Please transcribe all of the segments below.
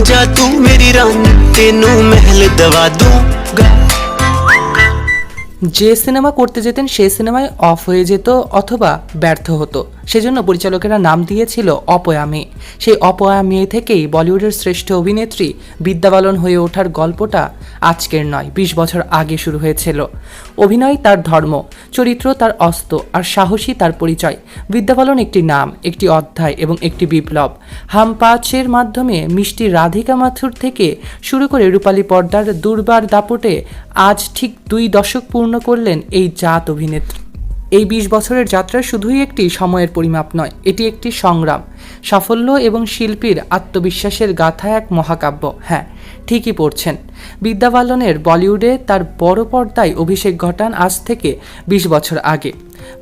ਜਾ ਤੂੰ ਮੇਰੀ ਰਾਣੀ ਤੈਨੂੰ ਮਹਿਲ ਦਵਾ ਦੂੰਗਾ যে সিনেমা করতে যেতেন সেই সিনেমায় অফ হয়ে যেত অথবা ব্যর্থ হতো সেজন্য পরিচালকেরা নাম দিয়েছিল অপয়া মেয়ে সেই অপয়া মেয়ে থেকেই বলিউডের শ্রেষ্ঠ অভিনেত্রী বিদ্যা বালন হয়ে ওঠার গল্পটা আজকের নয়, বিশ বছর আগে শুরু হয়েছিল। অভিনয় তার ধর্ম, চরিত্র তার অস্ত আর সাহসী তার পরিচয়। বিদ্যা বালন একটি নাম, একটি অধ্যায় এবং একটি বিপ্লব। হাম পাঁচের মাধ্যমে মিষ্টি রাধিকা মাথুর থেকে শুরু করে রূপালী পর্দার দুর্বার দাপটে আজ ঠিক দুই দশক পূর্ণ করলেন এই জাত অভিনেত্রী। এই বিশ বছরের যাত্রা শুধুই একটি সময়ের পরিমাপ নয়, এটি একটি সংগ্রাম। সাফল্য এবং শিল্পীর আত্মবিশ্বাসের গাথা এক মহাকাব্য। হ্যাঁ ঠিকই পড়ছেন। বিদ্যা বালনের বলিউডে তার বড় পর্দায় অভিষেক ঘটান আজ থেকে বিশ বছর আগে।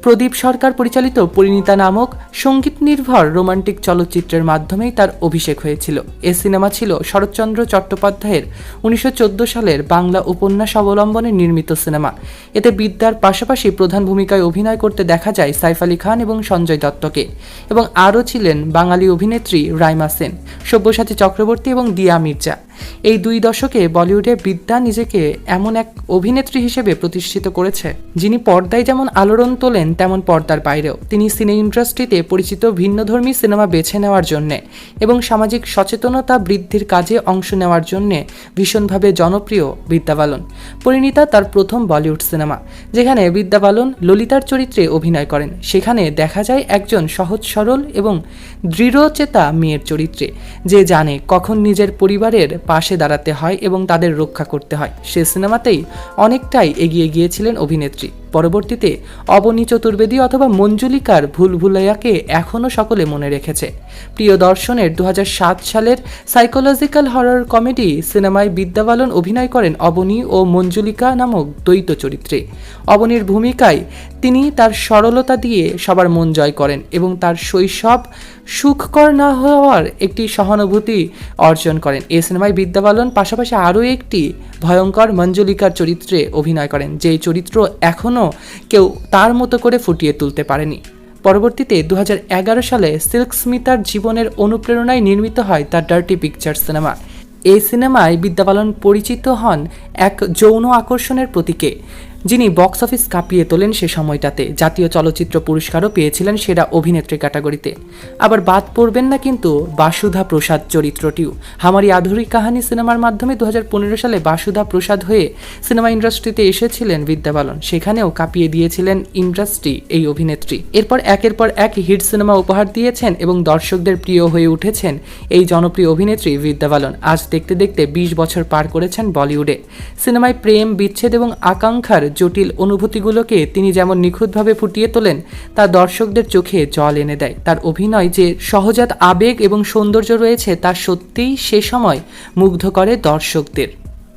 প্রদীপ সরকার পরিচালিত পরিণীতা নামক সংগীত নির্ভর রোমান্টিক চলচ্চিত্রের মাধ্যমেই তার অভিষেক হয়েছিল। এ সিনেমা ছিল শরৎচন্দ্র চট্টোপাধ্যায়ের উনিশশো সালের বাংলা উপন্যাস অবলম্বনে নির্মিত সিনেমা। এতে বিদ্যার পাশাপাশি প্রধান ভূমিকায় অভিনয় করতে দেখা যায় সাইফ আলী খান এবং সঞ্জয় দত্তকে এবং আরও ছিলেন বাঙালি অভিনেত্রী রাইমা সেন, সব্যসাচী চক্রবর্তী এবং দিয়া মির্জা। এই দুই দশকে বলিউডে বিদ্যা নিজেকে এমন এক অভিনেত্রী হিসেবে প্রতিষ্ঠিত করেছে, যিনি পর্দায় যেমন আলোড়ন তোলেন, তেমন পর্দার বাইরেও। তিনি সিনে ইন্ডাস্ট্রিতে পরিচিত ভিন্নধর্মী সিনেমা বেছে নেওয়ার জন্যে এবং সামাজিক সচেতনতা বৃদ্ধির কাজে অংশ নেওয়ার জন্যে ভীষণভাবে জনপ্রিয় বিদ্যা বালন। পরিণীতা তার প্রথম বলিউড সিনেমা, যেখানে বিদ্যা বালন ললিতার চরিত্রে অভিনয় করেন। সেখানে দেখা যায় একজন সহজ সরল এবং দৃঢ়চেতা মেয়ের চরিত্রে, যে জানে কখন নিজের পরিবারের পাশে দাঁড়াতে হয় এবং তাদের রক্ষা করতে হয়। সে সিনেমাতেই অনেকটাই এগিয়ে গিয়েছিলেন অভিনেত্রী। পরবর্তীতে অবনী চতুর্বেদী অথবা মঞ্জুলিকার ভুল ভুলাইয়াকে এখনও সকলে মনে রেখেছে। প্রিয় দর্শনের দু হাজার সাত সালের সাইকোলজিক্যাল হরর কমেডি সিনেমায় বিদ্যাবালন অভিনয় করেন অবনী ও মঞ্জুলিকা নামক দ্বৈত চরিত্রে। অবনীর ভূমিকায় তিনি তার সরলতা দিয়ে সবার মন জয় করেন এবং তার শৈশব সুখকর না হওয়ার একটি সহানুভূতি অর্জন করেন। এই সিনেমায় বিদ্যাবালন পাশাপাশি আরও একটি ভয়ঙ্কর মঞ্জুলিকার চরিত্রে অভিনয় করেন, যেই চরিত্র এখনও কেউ তার মতো করে ফুটিয়ে তুলতে পারেনি। পরবর্তীতে দু হাজার এগারো সালে সিল্ক স্মিতার জীবনের অনুপ্রেরণায় নির্মিত হয় তার ডার্টি পিকচার সিনেমা। এই সিনেমায় বিদ্যাবালন পরিচিত হন এক যৌন আকর্ষণের প্রতীকে। যিনি বক্স অফিস কাঁপিয়ে তোলেন সে সময়টাতে। জাতীয় চলচ্চিত্র পুরস্কারও পেয়েছিলেন সেরা অভিনেত্রী ক্যাটাগরিতে। আবার বাদ পড়বেন না কিন্তু বাসুধা প্রসাদ চরিত্রটিও। হামারি আধুরি কাহানি সিনেমার মাধ্যমে দু হাজার পনেরো সালে বাসুধা প্রসাদ হয়ে সিনেমা ইন্ডাস্ট্রিতে এসেছিলেন বিদ্যা বালন সেখানেও কাঁপিয়ে দিয়েছিলেন ইন্ডাস্ট্রি এই অভিনেত্রী। এরপর একের পর এক হিট সিনেমা উপহার দিয়েছেন এবং দর্শকদের প্রিয় হয়ে উঠেছেন এই জনপ্রিয় অভিনেত্রী বিদ্যা বালন আজ দেখতে দেখতে বিশ বছর পার করেছেন বলিউডে। সিনেমায় প্রেম, বিচ্ছেদ এবং আকাঙ্ক্ষার জটিল অনুভূতিগুলোকে তিনি যেমন নিখুঁতভাবে ফুটিয়ে তোলেন, তা দর্শকদের চোখে জল এনে দেয়। তার অভিনয় যে সহজাত আবেগ এবং সৌন্দর্য রয়েছে, তা সত্যিই সে সময় মুগ্ধ করে দর্শকদের।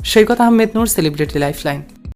Saikat Ahmed Noor celebrity lifeline